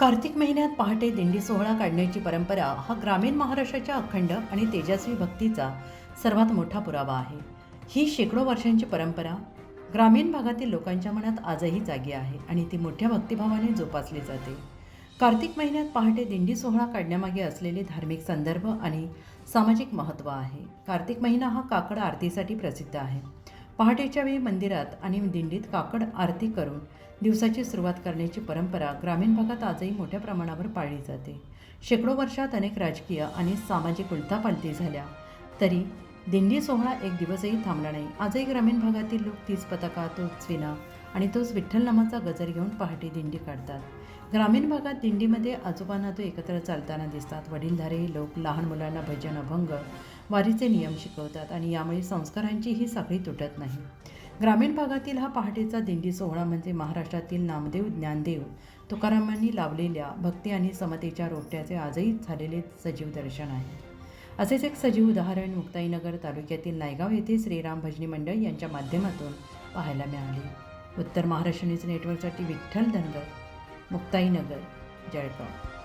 कार्तिक महिन्यात पहाटे दिंडी सोहळा काढण्याची परंपरा हा ग्रामीण महाराष्ट्राच्या अखंड आणि तेजस्वी भक्तीचा सर्वात मोठा पुरावा आहे. ही शेकडो वर्षांची परंपरा ग्रामीण भागातील लोकांच्या मनात आजही जागी आहे आणि ती मोठ्या भक्तिभावाने जोपासली जाते. कार्तिक महिन्यात पहाटे दिंडी सोहळा काढण्यामागे असलेले धार्मिक संदर्भ आणि सामाजिक महत्त्व आहे. कार्तिक महिना हा काकड आरतीसाठी प्रसिद्ध आहे. पहाटेच्या वेळी मंदिरात आणि दिंडीत काकड आरती करून दिवसाची सुरुवात करण्याची परंपरा ग्रामीण भागात आजही मोठ्या प्रमाणावर पाळली जाते. शेकडो वर्षात अनेक राजकीय आणि सामाजिक उलथापालथी झाल्या. तरी दिंडी सोहळा एक दिवसही थांबला नाही. आजही ग्रामीण भागातील लोक तीच पताका तोच विना आणि तोच विठ्ठल नामाचा गजर घेऊन पहाटे दिंडी काढतात. ग्रामीण भागात दिंडीमध्ये आजोबांना तो एकत्र चालताना दिसतात. वडीलधारे लोक लहान मुलांना भजन अभंग वारीचे नियम शिकवतात आणि यामुळे संस्कारांची ही साखळी तुटत नाही. ग्रामीण भागातील हा पहाटेचा दिंडी सोहळा म्हणजे महाराष्ट्रातील नामदेव ज्ञानदेव तुकारामांनी लावलेल्या भक्ती आणि समतेच्या रोट्याचे आजही झालेले सजीव दर्शन आहे. असेच एक सजीव उदाहरण मुक्ताईनगर तालुक्यातील नायगाव येथे श्रीराम भजनी मंडळ यांच्या माध्यमातून पाहायला मिळाले. उत्तर महाराष्ट्र न्यूज नेटवर्कसाठी विठ्ठल धनगर. मुक्ताईनगर जळगाव